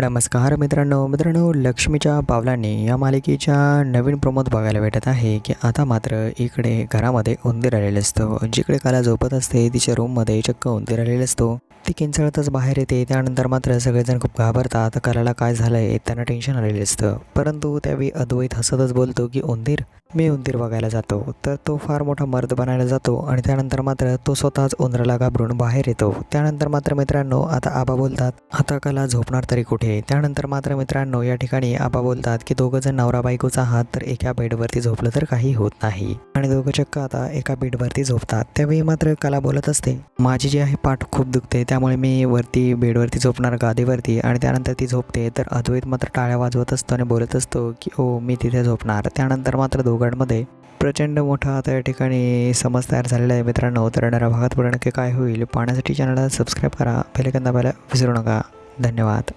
नमस्कार मित्रांनो मित्रांनो लक्ष्मीच्या पावलांनी या मालिकेच्या नवीन प्रमोद बघायला भेटत आहे की आता मात्र इकडे घरामध्ये उंदीर आलेलं असतो. जिकडे काला झोपत असते तिच्या रूममध्ये चक्क उंदीर आलेलं असतो. ती किंचळतच बाहेर येते त्यानंतर मात्र सगळेजण खूप घाबरतात. कलाला काय झालंय त्यांना टेन्शन आलेलं असतं. परंतु त्यावेळी अद्वैत हसतच बोलतो की उंदीर मी उंदीर बघायला जातो. तर तो फार मोठा मर्द बनायला जातो आणि त्यानंतर मात्र तो स्वतःच उंदराला घाबरून बाहेर येतो. त्यानंतर मात्र मित्रांनो आता आबा बोलतात आता कला झोपणार तरी कुठे? त्यानंतर मात्र मित्रांनो या ठिकाणी आबा बोलतात की दोघं जण नवरा बायकोचा आहात तर एका बेडवरती झोपलं तर काही होत नाही. आणि दोघं चक्क आता एका बेडवरती झोपतात. त्यावेळी मात्र कला बोलत असते माझी जी आहे पाठ खूप दुखते त्यामुळे मी वरती बेडवरती झोपणार गादीवरती. आणि त्यानंतर ती झोपते तर अद्वैत मात्र टाळ्या वाजवत असतो आणि बोलत असतो की ओ मी तिथे झोपणार. त्यानंतर मात्र देवगडमध्ये प्रचंड मोठा आता या ठिकाणी समज तयार झालेला आहे मित्रांनो. तर येणाऱ्या भागात पुढे नक्की काय होईल पाहण्यासाठी चॅनलला सबस्क्राईब करा पहिले दाबायला विसरू नका. धन्यवाद.